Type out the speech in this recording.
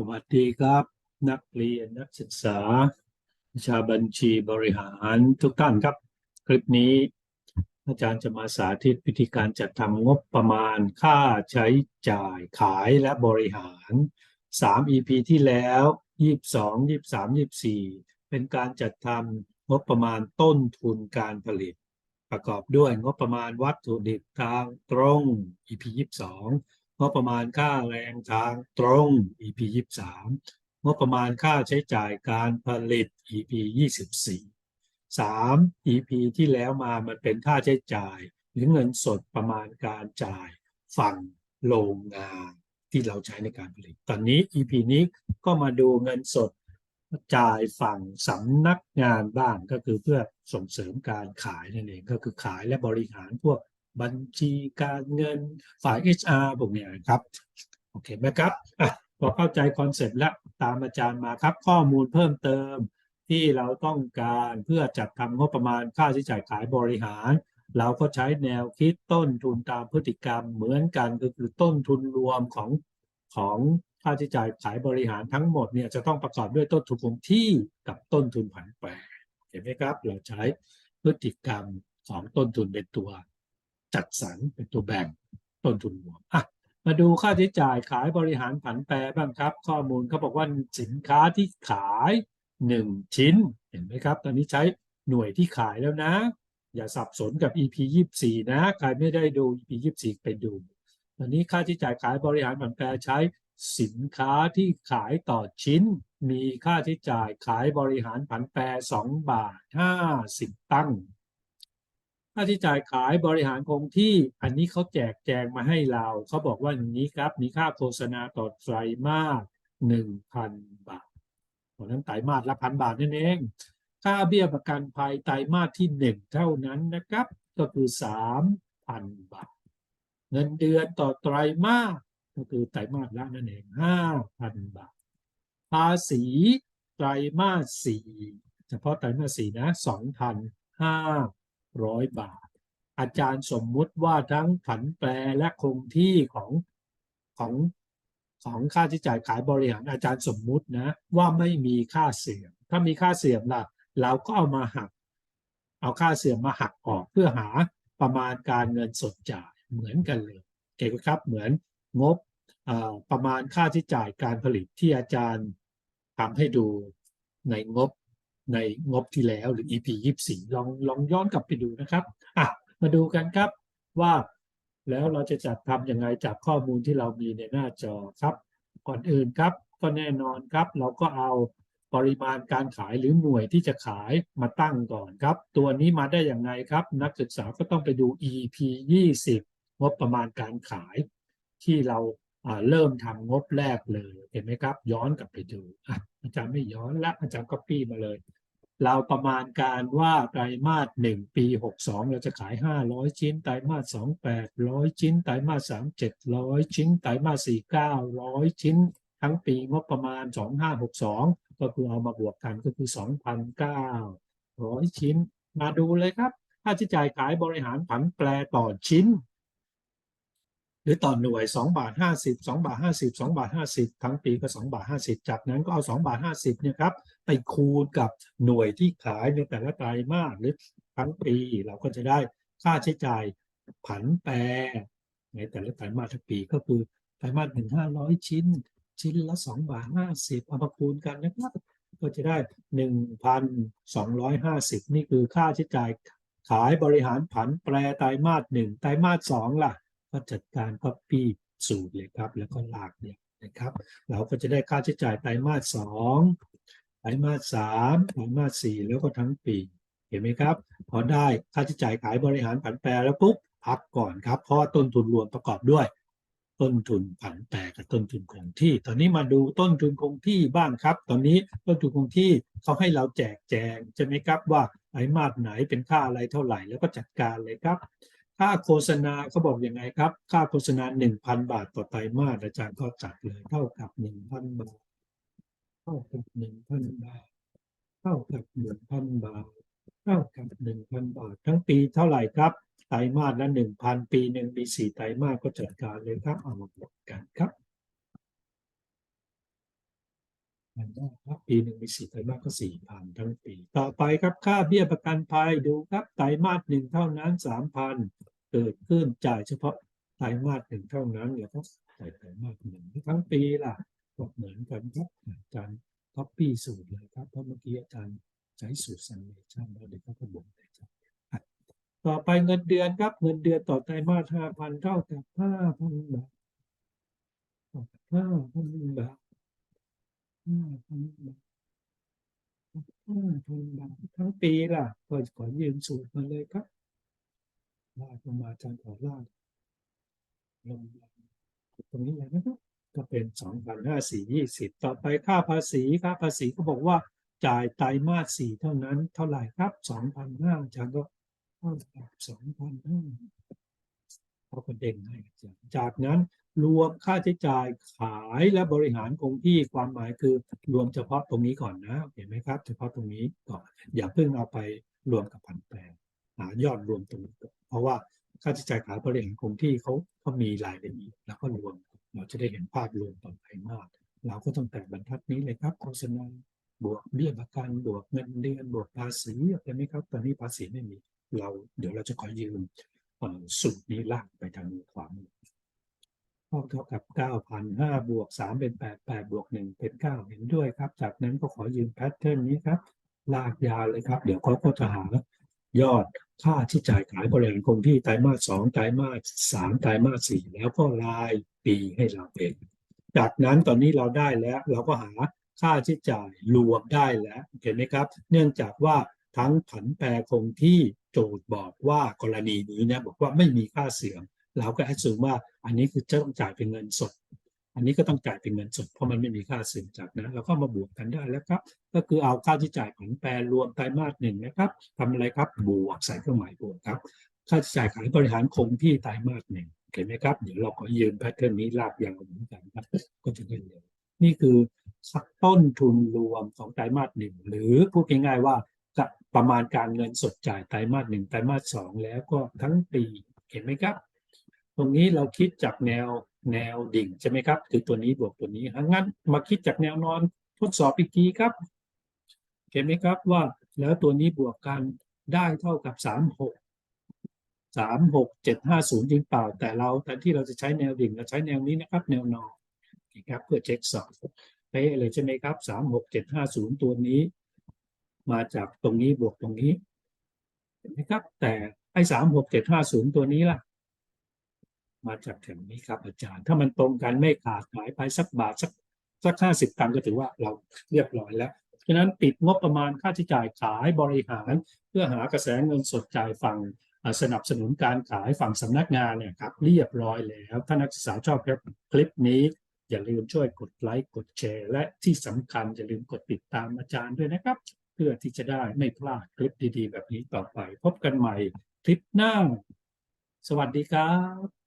สวัสดีครับ นักเรียนนักศึกษา วิชาบัญชีบริหารทุกท่านครับ คลิปนี้ อาจารย์จะมาสาธิตวิธีการจัดทำงบประมาณค่าใช้จ่ายขายและบริหาร 3 EP ที่แล้ว 22 23 24 เป็นการจัดทำงบประมาณต้นทุนการผลิต ประกอบด้วยงบประมาณวัตถุดิบทางตรง EP 22 งบประมาณค่าแรงทางตรง EP 23งบประมาณค่าใช้จ่ายการผลิต EP 24 3 EP ที่แล้วมามันเป็นค่าใช้จ่าย หรือเงินสดประมาณการจ่ายฝั่งโรงงานที่เราใช้ในการผลิต ตอนนี้ EP นี้ก็มาดูเงินสดจ่ายฝั่งสำนักงานบ้างก็คือเพื่อส่งเสริมการขายนั่นเองก็คือขายและบริหารพวก บัญชีการเงินฝ่าย HR พวกเนี้ยครับ โอเคไหมครับอะพอเข้าใจคอนเซ็ปต์แล้วตามอาจารย์มาครับ ข้อมูลเพิ่มเติมที่เราต้องการเพื่อจัดทำงบประมาณค่าใช้จ่ายขายบริหาร เราก็ใช้แนวคิดต้นทุนตามพฤติกรรมเหมือนกันก็คือต้นทุนรวมของของค่าใช้จ่ายขายบริหารทั้งหมดเนี่ยจะต้องประกอบด้วยต้นทุนคงที่กับต้นทุนผันแปรเห็นไหมครับ เราใช้พฤติกรรมของต้นทุนเป็นตัว จัดสรรเป็นตัวแบ่งต้นทุนรวมอะมาดูค่าใช้จ่ายขายบริหารผันแปรบ้างครับ ข้อมูลเขาบอกว่าสินค้าที่ขายหนึ่งชิ้นเห็นไหมครับ ตอนนี้ใช้หน่วยที่ขายแล้วนะ อย่าสับสนกับ EP 24 นะ ใครไม่ได้ดู EP 24 ไปดู ตอนนี้ค่าใช้จ่ายขายบริหารผันแปรใช้สินค้าที่ขายต่อชิ้น มีค่าใช้จ่ายขายบริหารผันแปร 2 บาท 50 ตั้ง ค่าใช้จ่ายขายบริหารคงที่อันนี้เขาแจกแจงมาให้เรา เขาบอกว่าอย่างนี้ครับ มีค่าโฆษณาต่อไตรมาส1,000บาทเพราะฉะนั้นไตรมาสละพันบาทนั่นเอง ค่าเบี้ยประกันภัยไตรมาสที่หนึ่งเท่านั้นนะครับ ก็คือ3,000บาท เงินเดือนต่อไตรมาสก็คือไตรมาสละนั่นเอง5,000บาท ภาษีไตรมาสสี่เฉพาะไตรมาสสี่นะสองพันห้า 2,500บาท อาจารย์สมมุติว่าทั้งผันแปรและคงที่ของของของค่าใช้จ่ายขายบริหารอาจารย์สมมุตินะว่าไม่มีค่าเสื่อม ถ้ามีค่าเสื่อมล่ะเราก็เอามาหัก เอาค่าเสื่อมมาหักออกเพื่อหาประมาณการเงินสดจ่ายเหมือนกันเลยเก่งครับเหมือนงบประมาณค่าใช้จ่ายการผลิตที่อาจารย์ทำให้ดูในงบ ในงบที่แล้วหรือ EP 24 ลองลองย้อนกลับไปดูนะครับอะมาดูกันครับว่าแล้วเราจะจัดทำยังไงจากข้อมูลที่เรามีในหน้าจอครับ ก่อนอื่นครับ ก็แน่นอนครับ เราก็เอาปริมาณการขายหรือหน่วยที่จะขายมาตั้งก่อนครับ ตัวนี้มาได้อย่างไงครับ นักศึกษาก็ต้องไปดู EP 20งบประมาณการขาย ที่เราเริ่มทำงบแรกเลย เห็นไหมครับ ย้อนกลับไปดูอะอาจารย์ไม่ย้อนละอาจารย์ก็ปี้มาเลย เราประมาณการว่าไตรมาสหนึ่งปี 62 เราจะขาย 500 ชิ้น ไตรมาสสอง800 ชิ้น ไตรมาสสาม700 ชิ้น ไตรมาสสี่900 ชิ้น ทั้งปีงบประมาณ 2562 ก็คือเอามาบวกกันก็คือ 2,900 ชิ้น มาดูเลยครับ ค่าใช้จ่ายขายบริหารผันแปรต่อชิ้น รือต่อหน่วย 2 บาท 50 2 บาท 50 2 บาท 50 ทั้งปีก็ 2 บาท 50 จากนั้นก็เอา 2 บาท 50เนี่ยครับไปคูณกับหน่วยที่ขายในแต่ละไตรมาสหรือทั้งปีเราก็จะได้ค่าใช้จ่ายผันแปรในแต่ละไตรมาสทั้งปีก็คือไตรมาสหนึ่งห้าร้อยชิ้น ชิ้นละสองบาทห้าสิบเอามาคูณกันนะครับก็จะได้หนึ่งพันสองร้อยห้าสิบนี่คือค่าใช้จ่ายขายบริหารผันแปรไตรมาสหนึ่งไตรมาสสองล่ะ ก็จัดการ copy สูตรเลยครับ แล้วก็ลากเนี่ยนะครับ เราก็จะได้ค่าใช้จ่ายไตรมาสสองไตรมาสสามไตรมาสสี่แล้วก็ทั้งปี เห็นไหมครับ พอได้ค่าใช้จ่ายขายบริหารผันแปรแล้วปุ๊บพักก่อนครับ เพราะต้นทุนรวมประกอบด้วย ต้นทุนผันแปรกับต้นทุนคงที่ ตอนนี้มาดูต้นทุนคงที่บ้างครับ ตอนนี้ต้นทุนคงที่เขาให้เราแจกแจงใช่ไหมครับว่าไตรมาสไหนเป็นค่าอะไรเท่าไหร่แล้วก็จัดการเลยครับ ค่าโฆษณาเขาบอกยังไงครับ ค่าโฆษณา 1,000 บาทต่อไตรมาสอาจารย์ก็จัดเลยเท่ากับ 1,000 บาท เท่ากับ 1,000 บาท เท่ากับ 1,000 บาท เท่ากับ 1,000 บาท ทั้งปีเท่าไหร่ครับ ไตรมาสละ1,000 ปีหนึ่งมี4ไตรมาสก็จัดการเลยครับเอามาบวกกันครับ พัน ได้ครับปีหนึ่งมีสี่ไตรมาสก็สี่พันทั้งปี ต่อไปครับค่าเบี้ยประกันภัยดูครับไตรมาสหนึ่งเท่านั้นสามพันเกิดขึ้นจ่ายเฉพาะไตรมาสหนึ่งเท่านั้นแล้วก็จ่ายไตรมาสหนึ่งทั้งปีล่ะก็เหมือนกันครับอาจารย์ก๊อปปี้สูตรเลยครับเพราะเมื่อกี้อาจารย์ใช้สูตรซัมเมชันแล้วเดี๋ยวเขาก็บวกเลยครับต่อไปเงินเดือนครับเงินเดือนต่อไตรมาสห้าพันเท่ากับห้าพันบาทห้าพันบาท ห้าพันบาทห้าพันบาททั้งปีล่ะก็ขอยืมสูตรมาเลยครับลากลงมาอาจารย์ขอลากลงตรงนี้เลยนะครับ ก็เป็นสองพันห้าสี่ยี่สิบต่อไปค่าภาษีค่าภาษีก็บอกว่าจ่ายไตรมาสสี่เท่านั้นเท่าไหร่ครับสองพันห้าอาจารย์ก็เท่ากับสองพันห้าเขาก็เด้งให้อาจารย์จากนั้น รวมค่าใช้จ่ายขายและบริหารคงที่ความหมายคือรวมเฉพาะตรงนี้ก่อนนะเห็นไหมครับ เฉพาะตรงนี้ก่อนอย่าเพิ่งเอาไปรวมกับผันแปรหายอดรวมตรงนี้ก่อนเพราะว่าค่าใช้จ่ายขายบริหารคงที่เขาเขามีรายละเอียดแล้วก็รวมเราจะได้เห็นภาพรวมต่อไปมาก เราก็ต้องแต่บรรทัดนี้เลยครับโฆษณาบวกเบี้ยประกันบวกเงินเดือนบวกภาษีเห็นไหมครับ ตอนนี้ภาษีไม่มี เราเดี๋ยวเราจะขอยืมสูตรนี้ลากไปทางขวามือ เท่าเท่ากับเก้าพันห้าบวกสามเป็นแปดแปดบวกหนึ่งเป็นเก้าเห็นด้วยครับ จากนั้นก็ขอยืมแพทเทิร์นนี้ครับ ลากยาวเลยครับ เดี๋ยวเขาก็จะหายอดค่าที่จ่ายขายบริหารคงที่ไตรมาสสองไตรมาสสามไตรมาสสี่แล้วก็รายปีให้เราเองจากนั้นตอนนี้เราได้แล้วเราก็หาค่าใช้จ่ายรวมได้แล้วเห็นไหมครับ เนื่องจากว่าทั้งผันแปรคงที่โจทย์บอกว่ากรณีนี้เนี่ยบอกว่าไม่มีค่าเสื่อม เราก็แอดซูมว่าอันนี้คือจะต้องจ่ายเป็นเงินสด อันนี้ก็ต้องจ่ายเป็นเงินสด เพราะมันไม่มีค่าเสื่อมจากนั้นเราก็มาบวกกันได้แล้วครับ ก็คือเอาค่าที่จ่ายผันแปรรวมไตรมาสหนึ่งนะครับทำอะไรครับบวกใส่เครื่องหมายบวกครับ ค่าใช้จ่ายขายบริหารคงที่ไตรมาสหนึ่งเห็นไหมครับเดี๋ยวเราขอยืมแพทเทิร์นนี้ลากยาวเหมือนกันครับก็จะได้เร็วนี่คือต้นทุนรวมของไตรมาสหนึ่งหรือพูดง่ายๆว่าประมาณการเงินสดจ่ายไตรมาสหนึ่งไตรมาสสองแล้วก็ทั้งปีเห็นไหมครับ ตรงนี้เราคิดจากแนวแนวดิ่งใช่ไหมครับ คือตัวนี้บวกตัวนี้งั้นมาคิดจากแนวนอนทดสอบอีกทีครับเห็นไหมครับว่าแล้วตัวนี้บวกกันได้เท่ากับสามหกสามหกเจ็ดห้าศูนย์จริงเปล่า แต่เราแต่ที่เราจะใช้แนวดิ่งเราใช้แนวนี้นะครับ แนวนอนครับเพื่อเช็คสอบเป๊ะเลยใช่ไหมครับสามหกเจ็ดห้าศูนย์ตัวนี้ มาจากตรงนี้บวกตรงนี้เห็นไหมครับ แต่ไอ้สามหกเจ็ดห้าศูนย์ตัวนี้ล่ะ มาจากแถวนี้ครับอาจารย์ ถ้ามันตรงกันไม่ขาดหายไปสักบาทสักสักห้าสิบตังค์ก็ถือว่าเราเรียบร้อยแล้วฉะนั้นติดงบประมาณค่าใช้จ่ายขายบริหาร เพื่อหากระแสเงินสดจ่ายฝั่งสนับสนุนการขายฝั่งสำนักงานเนี่ยครับเรียบร้อยแล้วถ้านักศึกษาชอบคลิปนี้ อย่าลืมช่วยกดไลค์กดแชร์ และที่สำคัญอย่าลืมกดติดตามอาจารย์ด้วยนะครับ เพื่อที่จะได้ไม่พลาดคลิปดีๆ แบบนี้ต่อไป พบกันใหม่คลิปหน้า สวัสดีครับ